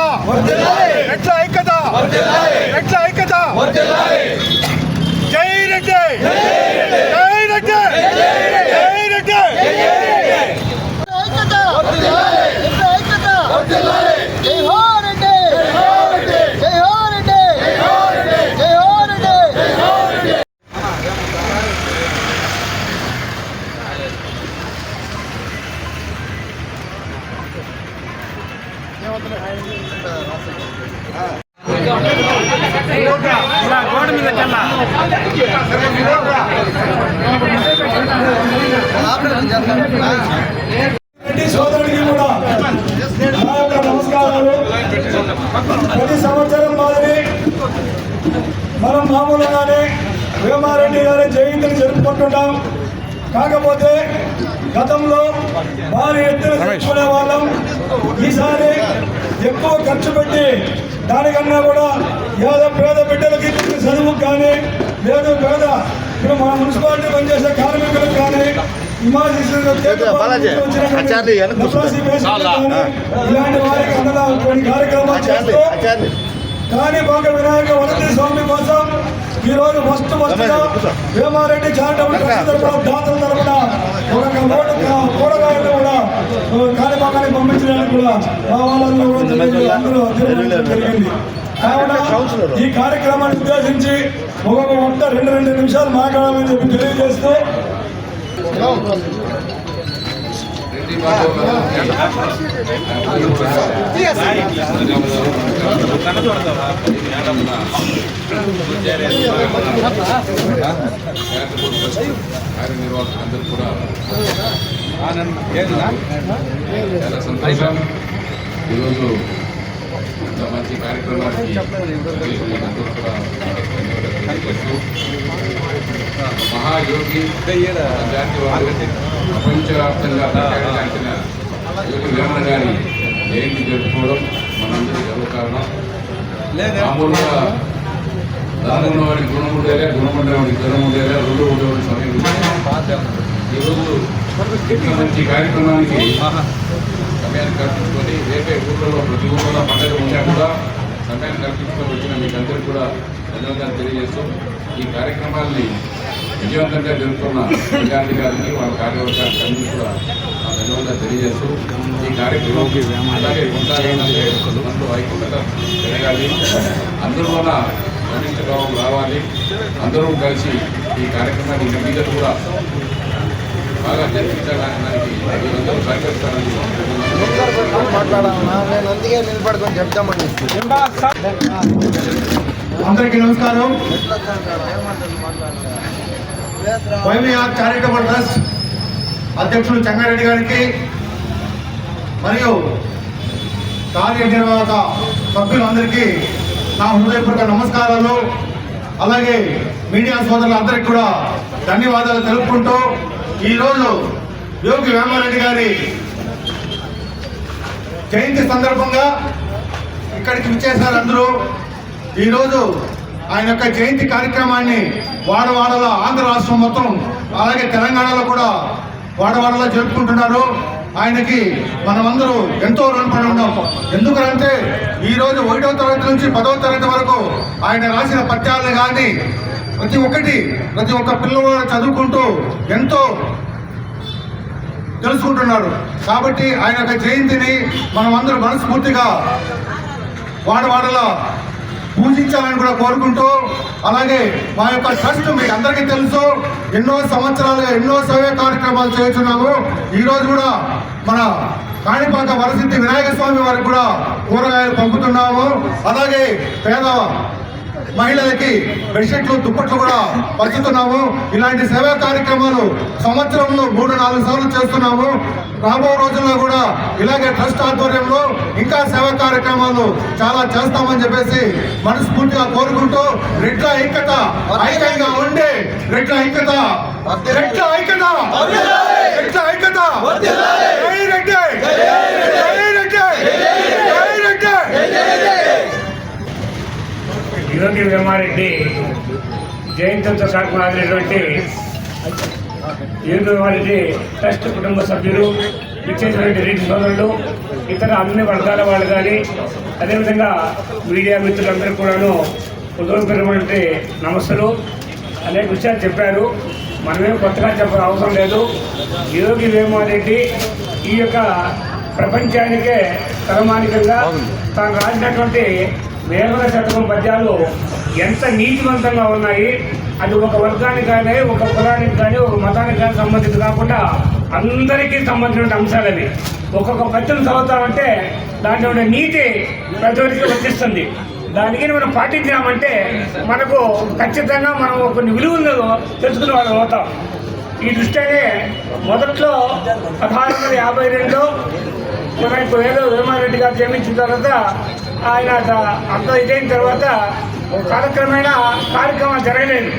ఐక్యత. రెట్ల ఐక్యత? రెట్ల ఐక్యత? జై రెడ్డి జై రెడ్డి జై రెడ్డి ఐక్యత ఎంత ఐక్యత జై హో రెడ్డి జై హో రెడ్డి జై హో రెడ్డి గోడ మీద కన్నా రెడ్డి సోదరుడికి కూడా నా యొక్క నమస్కారాలు ప్రతి సంవత్సరం మాదిరి మనం మామూలుగానే వేమారెడ్డి గారి జయంతిని జరుపుకుంటున్నాం కాకపోతే గతంలో భారీ ఎత్తున జరుపుకునే వాళ్ళం ఈసారి ఎక్కువ ఖర్చు పెట్టి దానికన్నా కూడా ఏదో పేద బిడ్డలకి ఇచ్చిన చదువుకు కానీ లేదు పేద ఇప్పుడు మన మున్సిపాలిటీ పనిచేసే కార్మికులకు కానీ ఇలాంటి వారికి అన్నదా కొన్ని కార్యక్రమాలు చేస్తూ కాణిపాక వినాయక వసతి స్వామి కోసం ఈ రోజు first first Bheema Reddy charitable trust తరఫున దాతల తరఫున ఒక కూరగాయలు కూడా కాణిపాకానికి పంపించడానికి కూడా మా వాళ్ళందరూ కూడా అందరూ జరిగింది. కావున ఈ కార్యక్రమాన్ని ఉద్దేశించి ఒక్కొక్క వంట రెండు రెండు నిమిషాలు మాట్లాడాలని చెప్పి తెలియజేస్తూ అందరూ కూడా చాలా సంతోషం. ఈరోజు ఇంత మంచి కార్యక్రమానికి అందరూ కూడా ధన్యవాదాలు మహాయోగి జాతి ప్రపంచవ్యాప్తంగా ప్రఖ్యాతిగాంచిన యోగి గారి జయంతి జరుపుకోవడం మనందరికీ గర్వకారణం మామూలుగా ధనం ఉన్నవాడికి గుణం ఉండేలే గుణం ఉండేవాడికి ధనం ఉండేలే రెండు ఉండేవాడి సమయం ఈరోజు మంచి కార్యక్రమానికి సమయాన్ని కల్పించుకొని రేపే ఊళ్ళలో ప్రతి ఊళ్ళో పండుగ ఉన్నా కూడా సమయం కల్పించుకొని వచ్చిన మీకందరికీ కూడా ధన్యవాదాలు తెలియజేస్తూ ఈ కార్యక్రమాల్ని విజయవంతంగా జరుపుకున్న విద్యార్థి గారికి వాళ్ళ కార్యవర్గానికి అందరికీ కూడా నా ధన్యవాదాలు తెలియజేస్తూ ఈ కార్యక్రమం అలాగే కొనసాగాలంటే మనలో ఐక్యత పెరగాలి అందరిలోన సమిష్టి భావం రావాలి. అందరూ కలిసి ఈ కార్యక్రమాన్ని ఇంకా మీద కూడా బాగా సహకరిస్తారని అందరికీ నమస్కారం. వైవిఆర్ చారిటబుల్ ట్రస్ట్ అధ్యక్షులు చెంగారెడ్డి గారికి మరియు కార్యనిర్వాహక సభ్యులందరికీ నా హృదయపూర్వక నమస్కారాలు. అలాగే మీడియా సోదరులందరికీ కూడా ధన్యవాదాలు తెలుపుకుంటూ ఈరోజు యోగి వేమారెడ్డి గారి జయంతి సందర్భంగా ఇక్కడికి విచ్చేశారు అందరూ. ఈరోజు ఆయన యొక్క జయంతి కార్యక్రమాన్ని వాడవాడలో ఆంధ్ర రాష్ట్రం మొత్తం అలాగే తెలంగాణలో కూడా వాడవాడలో జరుపుకుంటున్నారు. ఆయనకి మనమందరూ ఎంతో రుణపడి ఉన్నాం. ఎందుకంటే ఈరోజు ఒకటో తరగతి నుంచి పదవ తరగతి వరకు ఆయన రాసిన పత్యాలను కానీ ప్రతి ఒక్కటి ప్రతి ఒక్క పిల్లవాడు చదువుకుంటూ ఎంతో తెలుసుకుంటున్నారు కాబట్టి ఆయన యొక్క జయంతిని మనం అందరూ మనస్ఫూర్తిగా వాడవాడలో పూజించాలని కూడా కోరుకుంటూ అలాగే మా యొక్క ట్రస్ట్ మీకు అందరికీ తెలుసు. ఎన్నో సంవత్సరాలుగా ఎన్నో సేవా కార్యక్రమాలు చేస్తున్నాము. ఈరోజు కూడా మన కాణిపాక వరసిద్ధి వినాయక స్వామి వారికి కూడా కూరగాయలు పంపుతున్నాము. అలాగే పేద మహిళలకి బెడ్షీట్లు దుప్పట్లు కూడా పంచుతున్నాము. ఇలాంటి సేవా కార్యక్రమాలు సంవత్సరంలో మూడు నాలుగు సార్లు చేస్తున్నాము. రాబో రోజుల్లో కూడా ఇలాగే ట్రస్ట్ ఆధ్వర్యంలో ఇంకా సేవా కార్యక్రమాలు చాలా చేస్తామని చెప్పేసి మనస్ఫూర్తిగా కోరుకుంటూ రెడ్ల ఐక్యత ఐక్యంగా ఉండే రెడ్ల ఐక్యత రెడ్ల ఐక్యత రెడ్ల ఐక్యత జై రెడ్డి జై రెడ్డి జై రెడ్డి యోగి భీమారెడ్డి జయంతితో సాగుతున్నటువంటి యోగి భీమారెడ్డి ట్రస్ట్ కుటుంబ సభ్యులు ఇచ్చేటువంటి రెడ్డి సోదరులు ఇతర అన్ని వర్గాల వాళ్ళు కానీ అదేవిధంగా మీడియా మిత్రులందరూ కూడాను ఉదయపడినటువంటి నమస్సులు. అనేక విషయాలు చెప్పారు. మనమేం కొత్తగా చెప్ప అవసరం లేదు. యోగి వేమారెడ్డి ఈ యొక్క ప్రపంచానికే తలమానికంగా తాను రాసినటువంటి వేమన శతకం పద్యాలు ఎంత నీతివంతంగా ఉన్నాయి? అది ఒక వర్గానికి కానీ ఒక కులానికి కానీ ఒక మతానికి కానీ సంబంధించి కాకుండా అందరికీ సంబంధించిన అంశాలు అవి. ఒక్కొక్క పద్యం చదువుతామంటే దాంట్లో ఉండే నీతి ప్రతి ఒక్కరికి వర్తిస్తుంది. దానికి మనం పాటించామంటే మనకు ఖచ్చితంగా మనం కొన్ని విలువలు తెలుసుకునే వాళ్ళు అవుతాం. ఈ దృష్ట్యానే మొదట్లో పదహారు వందల యాభై రెండులో మన ఇప్పుడు ఏదో వేమారెడ్డి గారు జన్మించిన తర్వాత ఆయన అంత ఇదైన తర్వాత కాలక్రమేణా కార్యక్రమాలు జరగలేదు.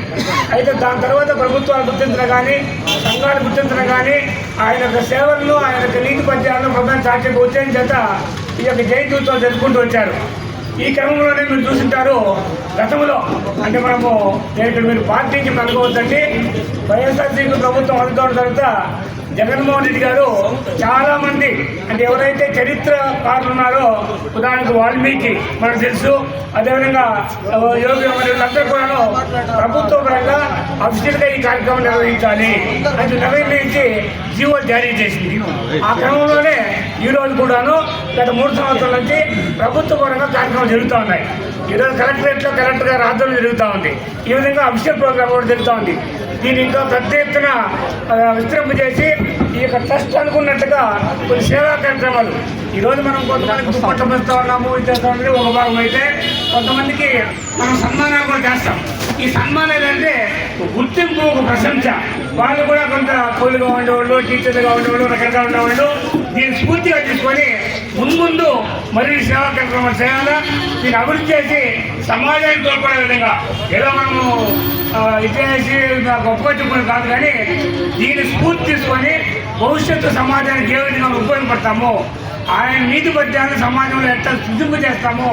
అయితే దాని తర్వాత ప్రభుత్వాలు గుర్తించడం కానీ సంఘాలు గుర్తించడం కానీ ఆయన యొక్క సేవలను ఆయన యొక్క నీతి పద్యాలను ప్రధాన చాట్యం ఉద్యోగం చేత ఈ యొక్క జయంతి ఉత్సవం జరుపుకుంటూ వచ్చారు. ఈ క్రమంలోనే మీరు చూసింటారు గతంలో అంటే మనము నేను మీరు పార్టీకి అనుకోవద్దండి వైఎస్ఆర్సీపీ ప్రభుత్వం అందుకోవడం తర్వాత జగన్మోహన్ రెడ్డి గారు చాలా మంది అంటే ఎవరైతే చరిత్రకారులు ఉన్నారో ఉదాహరణకు వాల్మీకి మనకు తెలుసు అదేవిధంగా యోగి వీళ్ళందరూ కూడా ప్రభుత్వ పరంగా అఫీషియల్గా ఈ కార్యక్రమం నిర్వహించాలి అది నిర్వహించి జీవో జారీ చేసింది. ఆ క్రమంలోనే ఈ రోజు కూడాను గత మూడు సంవత్సరాల నుంచి ప్రభుత్వ పరంగా కార్యక్రమాలు జరుగుతూ ఉన్నాయి. ఈరోజు కలెక్టరేట్లో కలెక్టర్ గారి ఆధ్వర్యం జరుగుతూ ఉంది. ఈ విధంగా అఫీషియల్ ప్రోగ్రామ్ కూడా జరుగుతూ ఉంది. దీన్ని ఇంకా పెద్ద ఎత్తున విస్తరింపజేసి చేసి ఈ యొక్క ట్రస్ట్ అనుకున్నట్టుగా కొన్ని సేవా కార్యక్రమాలు. ఈరోజు మనం కొంతమందికి దుప్పట్లు పెడుతూ ఉన్నాము ఇది ఉన్నది ఒక భాగం అయితే కొంతమందికి మనం సన్మానాలు కూడా చేస్తాం. ఈ సన్మానం ఏంటంటే గుర్తింపు ఒక ప్రశంస. వాళ్ళు కూడా కొంత కూలిగా ఉండేవాళ్ళు టీచర్లుగా ఉండేవాళ్ళు రకరకాల ఉండేవాళ్ళు. దీన్ని స్ఫూర్తిగా తీసుకొని ముందు మరిన్ని సేవా కార్యక్రమాలు చేయాలా? దీన్ని అభివృద్ధి చేసి సమాజానికి తోడ్పడే విధంగా. ఏదో మనము ఇచ్చేసి గొప్ప చెప్పుకుని కాదు కానీ దీన్ని స్ఫూర్తి తీసుకొని భవిష్యత్తు సమాజానికి ఏ విధంగా ఉపయోగపడతామో ఆయన నీతి పద్యాన్ని సమాజంలో ఎట్లా సుదింపు చేస్తామో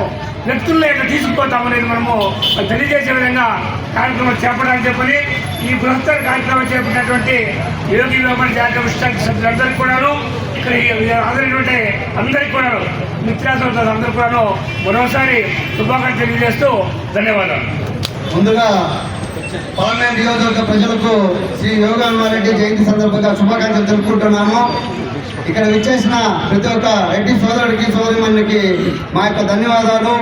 వ్యక్తుల్లో ఎట్లా తీసుకుపోతాము అనేది మనము తెలియజేసే విధంగా కార్యక్రమం చేపడాలని చెప్పని ఈ బృహత్తర కార్యక్రమం చేపట్టినటువంటి యోగి లోపల జాతీయ సభ్యులందరికీ కూడాను ఇక్కడ హాజరైనటువంటి అందరికీ కూడా మిత్రాసంతో అందరూ కూడాను మరోసారి శుభాకాంక్షలు తెలియజేస్తూ ధన్యవాదాలు. ముందుగా పార్లమెంట్ నియోజకవర్గ ప్రజలకు శ్రీ యోగారెడ్డి జయంతి సందర్భంగా శుభాకాంక్షలు తెలుపుకుంటున్నాము. ఇక్కడ విచ్చేసిన ప్రతి ఒక్క రెడ్డి సోదరుడికి సోదరిమణికి మా యొక్క ధన్యవాదాలు.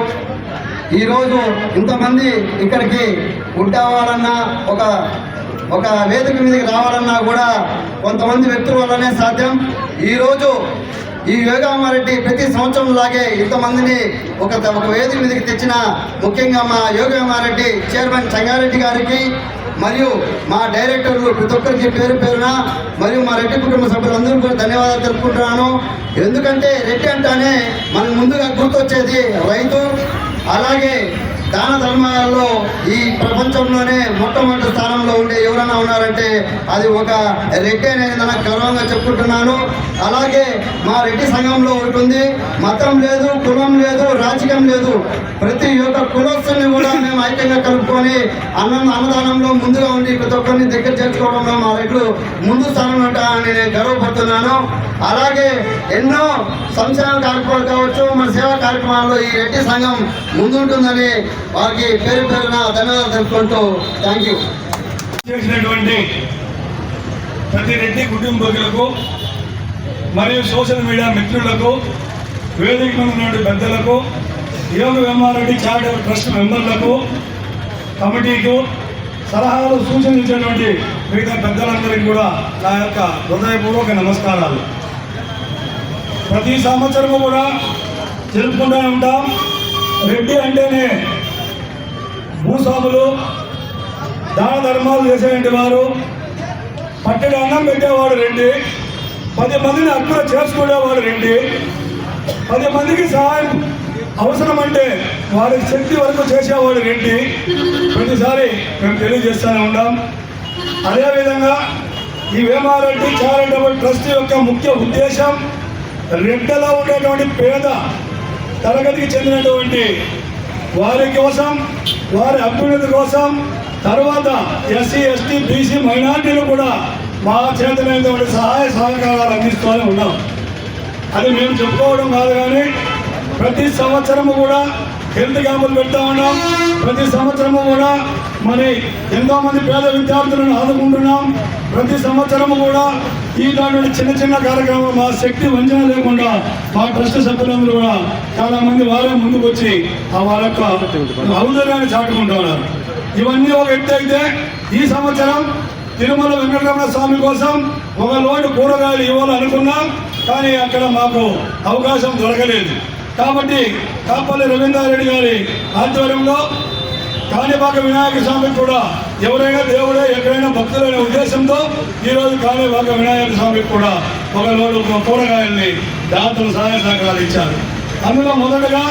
ఈరోజు ఇంతమంది ఇక్కడికి ఉంటావాలన్న ఒక ఒక వేదిక మీదకి రావాలన్నా కూడా కొంతమంది వ్యక్తుల వల్లనే సాధ్యం. ఈరోజు ఈ యోగామారెడ్డి ప్రతి సంవత్సరం లాగే ఇంతమందిని ఒక ఒక వేదిక మీదకి తెచ్చిన ముఖ్యంగా మా యోగామారెడ్డి చైర్మన్ చంగారెడ్డి గారికి మరియు మా డైరెక్టర్లు ప్రతి ఒక్కరికి పేరు పేరున మరియు మా రెడ్డి కుటుంబ సభ్యులందరూ కూడా ధన్యవాదాలు తెలుపుకుంటున్నాను. ఎందుకంటే రెడ్డి అంటానే మనకు ముందుగా గుర్తొచ్చేది రైతు అలాగే దాన ధర్మాల్లో ఈ ప్రపంచంలోనే మొట్టమొదటి స్థానంలో ఉండే ఎవరైనా ఉన్నారంటే అది ఒక రెడ్డి అనేది నాకు గర్వంగా చెప్పుకుంటున్నాను. అలాగే మా రెడ్డి సంఘంలో ఒకటి ఉంది. మతం లేదు కులం లేదు రాజకీయం లేదు. ప్రతి ఒక్క కులస్తుల్ని కూడా మేము ఐక్యంగా కలుపుకొని అన్నం అన్నదానంలో ముందుగా ఉండి ప్రతి ఒక్కరిని దగ్గర చేర్చుకోవడంలో మా రెడ్లు ముందు స్థానంలో ఉంటారని నేను గర్వపడుతున్నాను. అలాగే ఎన్నో సంక్షేమ కార్యక్రమాలు కావచ్చు మన సేవా కార్యక్రమాల్లో ఈ రెడ్డి సంఘం ముందుంటుందని వారికి పేరు పేరున ధన్యవాదాలు తెలుపుకుంటూ థ్యాంక్ యూ చేసినటువంటి ప్రతి రెడ్డి కుటుంబకులకు మరియు సోషల్ మీడియా మిత్రులకు వేదిక ఉన్నటువంటి పెద్దలకు యోగ వేమారెడ్డి చారిటబుల్ ట్రస్ట్ మెంబర్లకు కమిటీకు సలహాలు సూచించినటువంటి మిగతా పెద్దలందరికీ కూడా నా యొక్క హృదయపూర్వక నమస్కారాలు. ప్రతి సంవత్సరము కూడా జరుపుకుంటూనే ఉంటాం. రెడ్డి అంటేనే భూస్వాములు దాన ధర్మాలు చేసేటువంటి వారు పట్టెడు అన్నం పెట్టేవాడు రెడ్డి పది మందిని అక్కడ చేసుకునేవాడు రెడ్డి పది మందికి సహాయం అవసరం అంటే వారి శక్తి వరకు చేసేవాడు రెడ్డి ప్రతిసారి మేము తెలియజేస్తూనే ఉన్నాం అదేవిధంగా ఈ వేమారెడ్డి చారిటబుల్ ట్రస్ట్ యొక్క ముఖ్య ఉద్దేశం రెడ్డలో ఉండేటువంటి పేద తరగతికి చెందినటువంటి వారి కోసం వారి అభ్యున్నతి కోసం తర్వాత ఎస్సీ ఎస్టీ బీసీ మైనార్టీలు కూడా మా చేతనైనటువంటి సహాయ సహకారాలు అందిస్తూనే ఉన్నాం. అది మేము చెప్పుకోవడం కాదు కానీ ప్రతి సంవత్సరము కూడా హెల్త్ క్యాంపులు పెడతా ఉన్నాం. ప్రతి సంవత్సరము కూడా మరి ఎంతో మంది పేద విద్యార్థులను ఆదుకుంటున్నాం. ప్రతి సంవత్సరం కూడా ఈ దాంట్లో చిన్న చిన్న కార్యక్రమం మా శక్తి వంచన లేకుండా మా ట్రస్ట్ సభ్యులందరూ కూడా చాలా మంది వారే ముందుకు వచ్చి ఆ వాళ్ళ యొక్క ఔదర్యాన్ని చాటుకుంటూ ఉన్నారు. ఇవన్నీ ఒక ఎత్తు అయితే ఈ సంవత్సరం తిరుమల వెంకటరమణ స్వామి కోసం ఒక లోటు కూరగాయలు ఇవ్వాలనుకున్నాం కానీ అక్కడ మాకు అవకాశం దొరకలేదు. కాబట్టి కాపల్లి రవీంద్రారెడ్డి గారి ఆధ్వర్యంలో కాణిపాక వినాయక స్వామి కూడా ఎవరైనా దేవుడే ఎక్కడైనా భక్తులైన ఉద్దేశంతో ఈరోజు కాణిపాక వినాయక స్వామికి కూడా ఒక లోడు కూరగాయల్ని దాతలు సహాయ సహకారాలు ఇచ్చారు. అందులో మొదటగా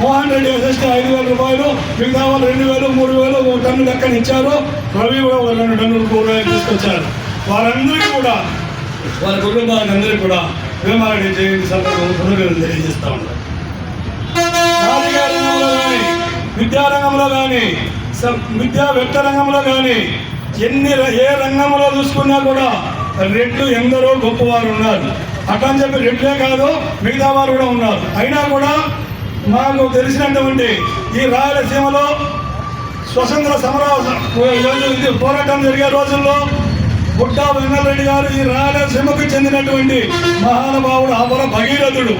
మోహన్ రెడ్డి ఎస్ఎస్టీ ఐదు వేల రూపాయలు మిగతా వాళ్ళు రెండు వేలు మూడు వేలు ఒక టన్ను లెక్కన ఇచ్చారు. రవి కూడా ఒక రెండు టన్నులు కూరగాయలు తీసుకొచ్చారు. వారందరికీ కూడా వారి కుటుంబానికి అందరికీ కూడా వేమారెడ్డి జయంతి సందర్భంగా తెలియజేస్తా ఉన్నాం రాజకీయ రంగంలో కానీ విద్యారంగంలో కానీ స- విద్యా వ్యక్త రంగంలో కానీ ఎన్ని ర- ఏ రంగంలో చూసుకున్నా కూడా రెడ్లు ఎందరో గొప్పవారు ఉన్నారు. అట్లా అని చెప్పి రెడ్లే కాదు మిగతా వారు కూడా ఉన్నారు. అయినా కూడా మాకు తెలిసినటువంటి ఈ రాయలసీమలో స్వతంత్ర సమర పోరాటం జరిగే రోజుల్లో బుట్టా వెంగళరెడ్డి గారు ఈ రాయలసీమకు చెందినటువంటి మహానుభావుడు అమర భగీరథుడు.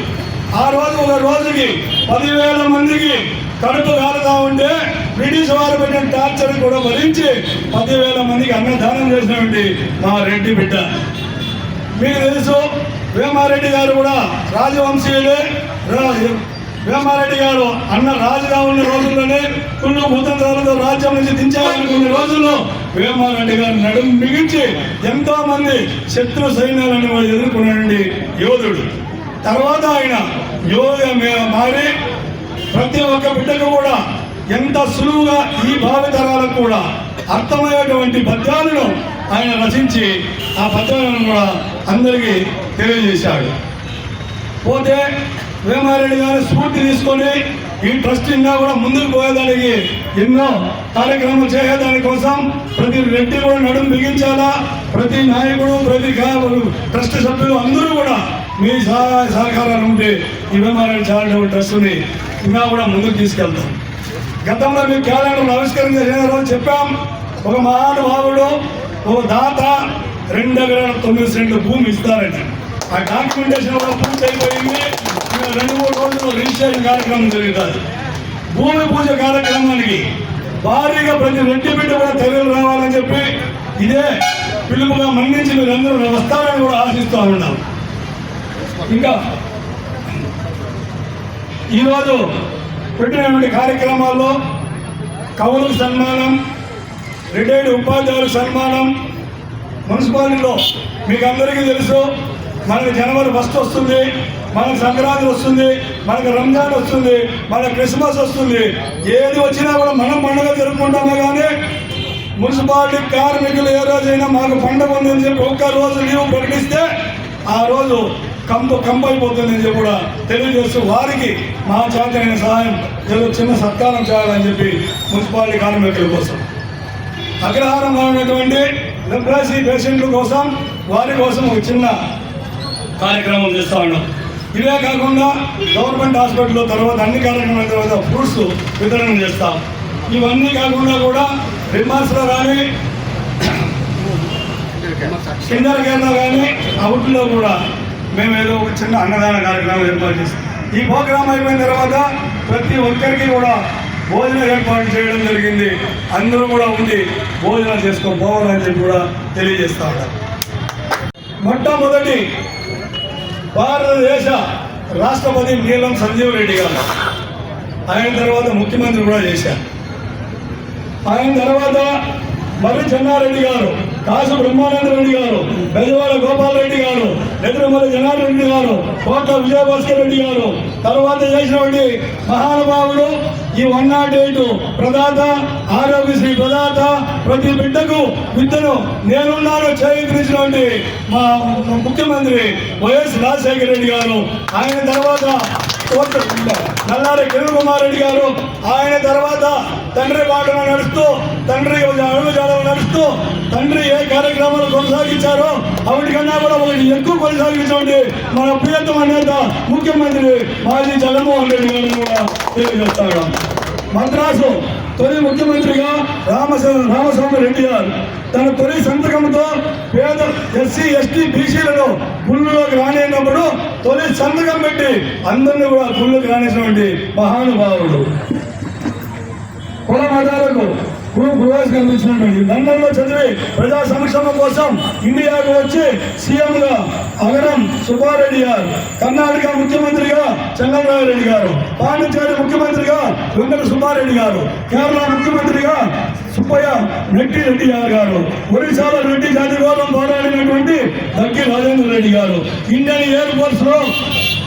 ఆ రోజు ఒక రోజుకి పదివేల మందికి కడుపు కాలుతా ఉంటే బ్రిటిష్ వారు పెట్టిన టార్చర్ కూడా భరించి పదివేల మందికి అన్నదానం చేసినటువంటి మా రెడ్డి బిడ్డ. మీకు తెలుసు వేమారెడ్డి గారు కూడా రాజవంశీయులే. వేమారెడ్డి గారు అన్న రాజుగా ఉన్న రోజుల్లోనే కుళ్ళు కుతంత్రాలతో రాజ్యం నుంచి దించాలనుకున్న రోజుల్లో వేమారెడ్డి గారు నడుము మిగించి ఎంతో మంది శత్రు సైన్యాలను వాడు ఎదుర్కొన్నాడండి యోధుడు. తర్వాత ఆయన యోధ మారి ప్రతి ఒక్క బిడ్డకు కూడా ఎంత సులువుగా ఈ భావితరాలకు కూడా అర్థమయ్యేటువంటి పద్యాలను ఆయన రచించి ఆ పద్యాలను కూడా అందరికీ తెలియజేశాడు. పోతే వేమారెడ్డి గారి స్ఫూర్తి తీసుకొని ఈ ట్రస్ట్ ఇంకా కూడా ముందుకు పోయేదానికి ఎన్నో కార్యక్రమాలు చేయదాని కోసం ప్రతి వ్యక్తి కూడా నడుము బిగించాలా? ప్రతి నాయకుడు ప్రతి ట్రస్ట్ సభ్యులు అందరూ కూడా మీ సహాయ సహకారాలు ఉంటే ఈ వేమారెడ్డి చారిటబుల్ ట్రస్ట్ని ఇంకా కూడా ముందుకు తీసుకెళ్తాం. గతంలో మేము క్యాలెండర్ ఆవిష్కరణ చేసిన రోజు చెప్పాం ఒక మహానుభావుడు ఒక దాత రెండు ఎకరాల తొమ్మిది సెంట్లు భూమి ఇస్తారని. ఆ డాక్యుమెంటేషన్ కూడా పూర్తి అయిపోయింది ఇంకా రెండు మూడు రోజుల్లో రిజిస్ట్రేషన్ కార్యక్రమం జరుగుతుంది. భూమి పూజ కార్యక్రమానికి భారీగా ప్రతి రెడ్డి బిడ్డ కూడా తెరలు రావాలని చెప్పి ఇదే పిలుపుగా మన్నించి మీరందరూ వస్తారని కూడా ఆశిస్తూ ఉన్నాం. ఇంకా ఈరోజు పెట్టినటువంటి కార్యక్రమాల్లో కవులు సన్మానం రిటైర్డ్ ఉపాధ్యాయుల సన్మానం మున్సిపాలిటీలో మీకు అందరికీ తెలుసు మనకి జనవరి ఫస్ట్ వస్తుంది మనకు సంక్రాంతి వస్తుంది మనకు రంజాన్ వస్తుంది మనకు క్రిస్మస్ వస్తుంది. ఏది వచ్చినా కూడా మనం పండుగ జరుపుకుంటామే కానీ మున్సిపాలిటీ కార్మికులు ఏ రోజైనా మాకు పండుగ ఉందని చెప్పి ఒక్క రోజు లీవ్ ప్రకటిస్తే ఆ రోజు కంపు కంపు చెప్పి కూడా తెలియజేస్తూ వారికి మా చేతనైన సహాయం ఏదో చిన్న సత్కారం చేయాలని చెప్పి మున్సిపాలిటీ కార్మికుల కోసం. అగ్రహారం ఉన్నటువంటి లెప్రసీ పేషెంట్ల కోసం వారి కోసం ఒక చిన్న కార్యక్రమం చేస్తా ఉన్నాం. ఇవే కాకుండా గవర్నమెంట్ హాస్పిటల్లో తర్వాత అన్ని కార్యక్రమాల తర్వాత ఫ్రూట్స్ వితరణ చేస్తాం. ఇవన్నీ కాకుండా కూడా రిమార్స్లో కానీ కిందర్ కేరళ కానీ అవుట్లో కూడా మేము ఏదో ఒక చిన్న అన్నదాన కార్యక్రమం ఏర్పాటు చేస్తాం. ఈ ప్రోగ్రాం అయిపోయిన తర్వాత ప్రతి ఒక్కరికి కూడా భోజనం ఏర్పాటు చేయడం జరిగింది. అందరూ కూడా ఉండి భోజనం చేసుకొని పోవాలని చెప్పి కూడా తెలియజేస్తా ఉన్నారు మొట్టమొదటి భారతదేశ రాష్ట్రపతి నీలం సంజీవ్ రెడ్డి గారు ఆయన తర్వాత ముఖ్యమంత్రి కూడా చేశారు. ఆయన తర్వాత మర్రి చెన్నారెడ్డి గారు కాసు బ్రహ్మానంద రెడ్డి గారు బెజవాడ గోపాల్ రెడ్డి గారు నెదురుమల జనార్దన్ రెడ్డి గారు కోట విజయభాస్కర్ రెడ్డి గారు తర్వాత చేసినటువంటి మహానుభావుడు ఈ వన్ నాట్ ఎయిట్ ప్రదాత ఆరోగ్యశ్రీ ప్రదాత ప్రతి బిడ్డకు విద్యను నేనున్నాను చేయించినటువంటి మా ముఖ్యమంత్రి వైఎస్ రాజశేఖర రెడ్డి గారు. ఆయన తర్వాత నల్లారి కిరణ్ కుమార్ రెడ్డి గారు. ఆయన తర్వాత తండ్రి బాటలో నడుస్తూ తండ్రి అడుగుజాడలు నడుస్తూ తండ్రి ఏ కార్యక్రమాలు కొనసాగించారో వాటికన్నా కూడా ఒకటి ఎక్కువ కొనసాగించండి మన ప్రియతమ నేత ముఖ్యమంత్రి మాజీ జగన్మోహన్ రెడ్డి గారిని కూడా తెలియజేస్తాడు మద్రాసు తొలి ముఖ్యమంత్రిగా రామస్వామి రామస్వామి రెడ్డి గారు తన తొలి సంతకంతో పేద ఎస్సీ ఎస్టీ బీసీలను గుళ్ళలోకి రానినప్పుడు తొలి సంతకం పెట్టి అందరినీ కూడా గుళ్ళకి రానిసినటువంటి మహానుభావుడు. కుల మతాలకు గురు ప్రవేశం కల్పించినటువంటి లండన్లో చదివి ప్రజా సంక్షేమం కోసం ఇండియాకు వచ్చి సీఎంగా అగరం సుబ్బారెడ్డి గారు కర్ణాటక ముఖ్యమంత్రిగా చంద్రబాబు రెడ్డి గారు పాండిచేరి ముఖ్యమంత్రిగా వెంకట సుబ్బారెడ్డి గారు కేరళ ముఖ్యమంత్రిగా సుబ్బయ్య రెడ్డి రెడ్డి గారు గారు. ఒడిశాలో రెడ్డి జాతి కోసం పోరాడినటువంటి దగ్గి రాజేంద్ర రెడ్డి గారు. ఇండియన్ ఎయిర్ ఫోర్స్లో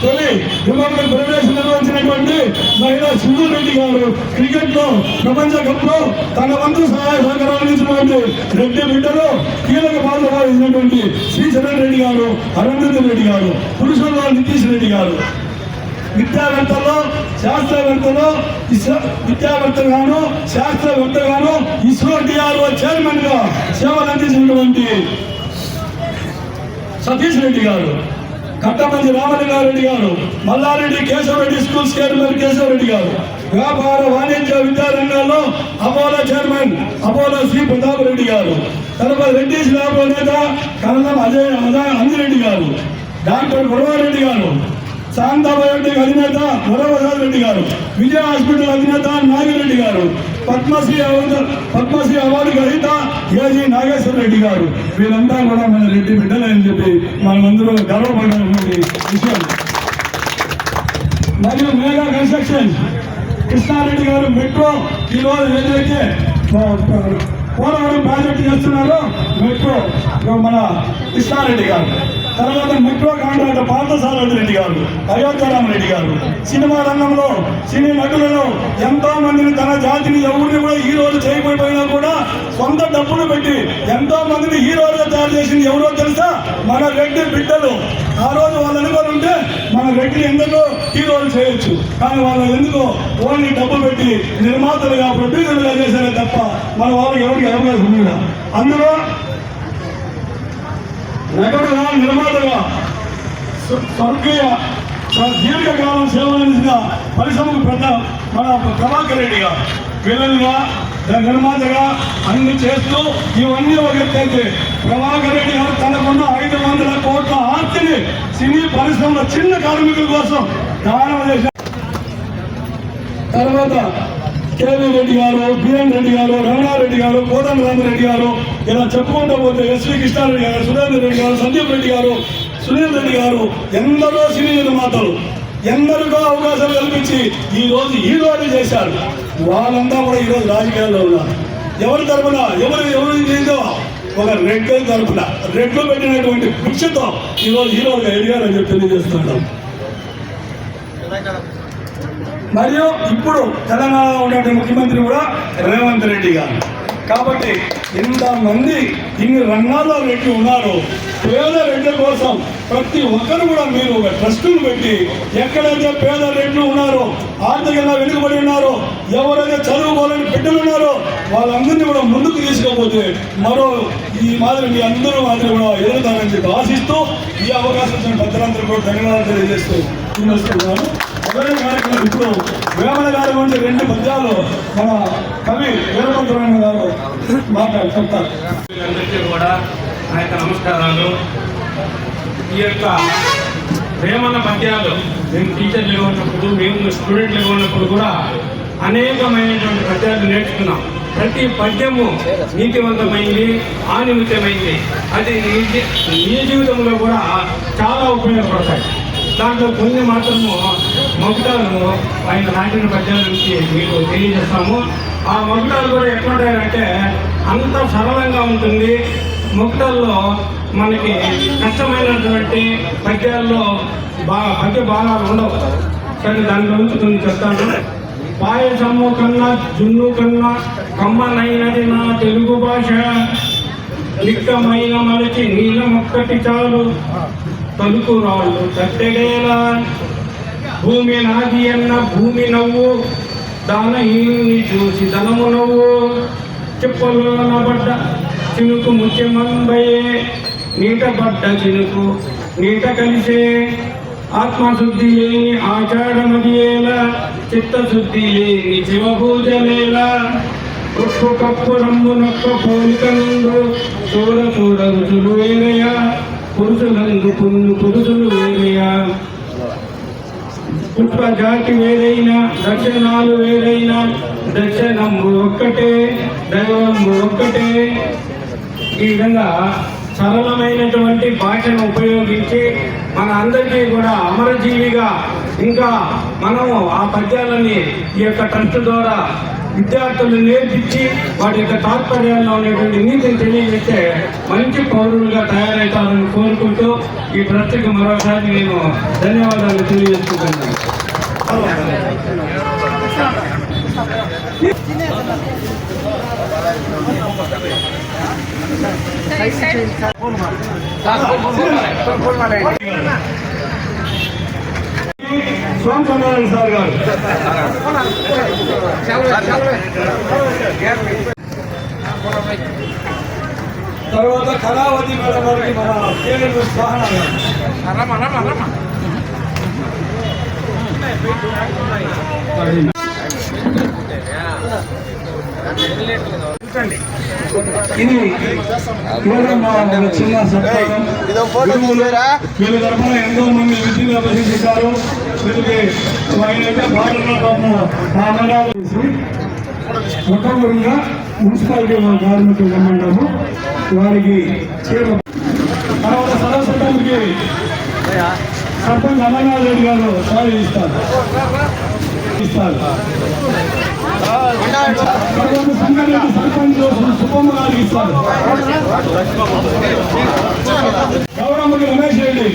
తొలి విమానం ప్రవేశం నిర్వహించినటువంటి మహిళా సింధు రెడ్డి గారు. క్రికెట్లో ప్రపంచ కప్లో తన వంతు సహాయ సహకారాలు అందించినటువంటి రెడ్డి బిడ్డలు కీలక పాత్ర వహించినటువంటి శ్రీచరణ్ రెడ్డి గారు అరుంధతి రెడ్డి గారు పురుషుల్లో నితీష్ రెడ్డి గారు. విద్యావేత్తలో శాస్త్రవేత్తలో విద్యావేత్తగాను శాస్త్రవేత్తగాను ఇస్రో డిఆర్ఓ చైర్మన్గా సేవలు అందించినటువంటి సతీష్ రెడ్డి గారు కట్టమంది రామలింగారెడ్డి గారు మల్లారెడ్డి కేశవరెడ్డి స్కూల్స్ చైర్మన్ కేశవరెడ్డి గారు వ్యాపార వాణిజ్య విద్యా రంగాల్లో Apollo chairman Apollo Shri Pratap Reddy గారు తర్వాత రెడ్డి శ్రీరామ నేత కరణం అజయ్ అజయ్ అంజిరెడ్డి గారు డాక్టర్ గురవారెడ్డి గారు శాంతా రెడ్డి అధినేత వరప్రసాద్ రెడ్డి గారు విజయ హాస్పిటల్ అధినేత నాగిరెడ్డి గారు పద్మశ్రీ అవార్డు పద్మశ్రీ అవార్డు గ్రహీత ఏజీ నాగేశ్వర రెడ్డి గారు. వీళ్ళంతా కూడా మన రెడ్డి బిడ్డలేని చెప్పి మనమందరూ గర్వపడినటువంటి విషయం. మరియు మేఘా కన్స్ట్రక్షన్ కృష్ణారెడ్డి గారు మెట్రో ఈ రోజు ఏదైతే పోలవరం ప్రాజెక్టు చేస్తున్నారో మెట్రో మన కృష్ణారెడ్డి గారు. తర్వాత మెట్రో కాంట్రాక్టర్ పార్థసారథి రెడ్డి గారు అయోధ్యరామరెడ్డి గారు. సినిమా రంగంలో సినీ నటులను ఎంతో మందిని తన జాతిని ఎవరిని కూడా హీరోలు చేయకపోయినా కూడా సొంత డబ్బులు పెట్టి ఎంతో మందిని హీరోలుగా తయారు చేసింది ఎవరో తెలుసా? మన రెడ్డి బిడ్డలు. ఆ రోజు వాళ్ళు అనుకోని ఉంటే మన రెడ్డి ఎందుకు హీరోలు చేయొచ్చు. కానీ వాళ్ళు ఎందుకు ఓన్లీ డబ్బు పెట్టి నిర్మాతలుగా ప్రొడ్యూసర్లుగా చేశారే తప్ప మన వాళ్ళకి ఎవరికి అవకాశం ఉందా అందులో నటుడుగా నిర్మాతగా స్వర్గీయ స్వ- దీర్ఘకాలం సేవలందించిన పరిశ్రమకు పెద్ద మన ప్రభాకర్ రెడ్డి గారు. విలన్గా నిర్మాతగా అన్ని చేస్తూ ఇవన్నీ ఒక అయితే ప్రభాకర్ రెడ్డి గారు తనకున్న ఐదు వందల కోట్ల ఆస్తిని సినీ పరిశ్రమల చిన్న కార్మికుల కోసం దానం చేశారు. తర్వాత కేవీ రెడ్డి గారు బిఎన్ రెడ్డి గారు రమణారెడ్డి గారు కోదండ రామరెడ్డి గారు ఇలా చెప్పుకుంటూ పోతే ఎస్వి కృష్ణారెడ్డి గారు సురేందర్ రెడ్డి గారు సందీప్ రెడ్డి గారు సునీల్ రెడ్డి గారు ఎందరో సినీ నిర్మాతలు ఎందరికో అవకాశాలు కల్పించి ఈ రోజు హీరోలు చేశారు. వాళ్ళంతా కూడా ఈ రోజు రాజకీయాల్లో ఉన్నారు. ఎవరి తరపున ఎవరు ఎవరు ఏందో? ఒక రెడ్ తరపున రెడ్లు పెట్టినటువంటి భిక్షతో ఈ రోజు ఎదిగారని చెప్పి తెలియజేస్తున్నాం మరియు ఇప్పుడు తెలంగాణలో ఉన్నటువంటి ముఖ్యమంత్రి కూడా రేవంత్ రెడ్డి గారు. కాబట్టి ఇంతమంది ఇన్ని రంగాల్లో రెడ్డి ఉన్నారు. పేద రెడ్ల కోసం ప్రతి ఒక్కరు కూడా మీరు ఒక ట్రస్టును పెట్టి ఎక్కడైతే పేద రెడ్లు ఉన్నారో ఆర్థికంగా వెనుకబడి ఉన్నారో ఎవరైతే చదువుకోవాలని బిడ్డలు ఉన్నారో వాళ్ళందరినీ కూడా ముందుకు తీసుకోకపోతే మరో ఈ మాదిరి మీ అందరూ మాదిరి కూడా ఎదుగుతారని చెప్పి ఆశిస్తూ ఈ అవకాశం ఇచ్చిన పెద్దలందరూ కూడా ధన్యవాదాలు తెలియజేస్తూ నమస్కారం. మొదటి కార్యక్రమం ఇప్పుడు వేమన గారి వంటి రెండు పద్యాలు మన కవి వీరభద్రరామ గారు మాట్లాడి చెప్తారు. అందరికీ కూడా నా యొక్క నమస్కారాలు. ఈ యొక్క వేమన పద్యాలు మేము టీచర్లుగా ఉన్నప్పుడు మేము స్టూడెంట్లుగా ఉన్నప్పుడు కూడా అనేకమైనటువంటి పద్యాలు నేర్చుకున్నాం. ప్రతి పద్యము నీతివంతమైంది ఆనిమితమైంది అది నీ జీవితంలో కూడా చాలా ఉపయోగపడతాయి. దాంట్లో కొన్ని మాత్రము మగుటాలు ఆయన నాటిన పద్యాల నుంచి మీకు తెలియజేస్తాము. ఆ మగుటాలు కూడా ఎట్లుంటాయంటే అంత సరళంగా ఉంటుంది. మొక్కల్లో మనకి కష్టమైనటువంటి పద్యాల్లో బా పద్య భాగాలు ఉండవు. కానీ దాని గురించి కొన్ని చెప్తాను. పాయసము కన్నా జున్ను కన్నా కమ్మనైనది నా తెలుగు భాష. లిక్కమైన మలచి నీలమొక్కటి చాలు. తలుపు రాళ్ళు తట్టెడేలా. భూమి నాది అన్న భూమి నవ్వు దానహీనుని చూసి ధనము నవ్వు చెప్పలో చినుకు ముత్యమంబయే నీట పడ్డ చినుకు నీట కలిసే. ఆత్మశుద్ధి లేని ఆచారమదియేలా చిత్తశుద్ధి లేని శివభూజలేలా ఉప్పు కప్పు రంగు నొక్క పోలిక నుండు చూడ చూడ రుచులు వేరయా పురుషులందు పున్ను పురుషులు వేరయా. పుష్ప జాతి వేరైనా దర్శనాలు వేరైనా దర్శనము ఒక్కటే దైవము ఒక్కటే. ఈ విధంగా సరళమైనటువంటి భాషను ఉపయోగించి మన అందరికీ కూడా అమరజీవిగా ఇంకా మనము ఆ పద్యాలని ఈ యొక్క ట్రస్ట్ ద్వారా విద్యార్థులు నేర్పించి వాటి యొక్క తాత్పర్యాల్లో ఉన్నటువంటి నీతిని తెలియజేస్తే మంచి పౌరులుగా తయారవుతారని కోరుకుంటూ ఈ ట్రస్ట్కి మరోసారి నేను ధన్యవాదాలు తెలియజేసుకుంటున్నాను స్వామి సార్ గారు తర్వాత కళావతి మేడం గారికి మన పేరు స్వాహన ఇది చిన్న వీళ్ళ తరఫున ఎంతో మంది విద్యను అభ్యసించారు వీళ్ళకి మొట్టమొదటిగా మున్సిపాలిటీ కార్మికులు రమ్మంటాము. వారికి తర్వాత సర్పంచ్ అమర్నాథ్ రెడ్డి గారు సారీ ఇస్తారు. ఇస్తారు. తర్వాత సంగారెడ్డి సర్పంచ్ సుబ్బమ్మ గారికి ఇస్తారు గౌరమ్మకి రమేష్ రెడ్డి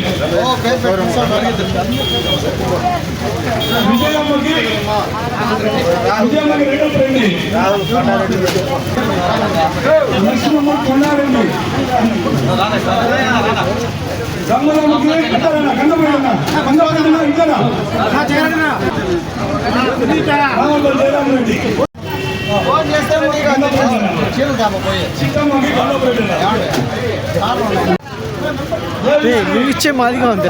విజయమ్మకి విజయమ్మకి రెండో రెడ్డి లక్ష్మమ్మ కొండారెడ్డి గంగలమ్మకి ఇద్దరన్నా గంగపేడన్నా గంగపేడన్నా ఇద్దరా రామగోల్ జయరామ్ రెడ్డి చిక్కమ్మకి గంగపేడన్నా నువ్వు ఇచ్చే మాదిగా ఉంది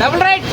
డబుల్ రైట్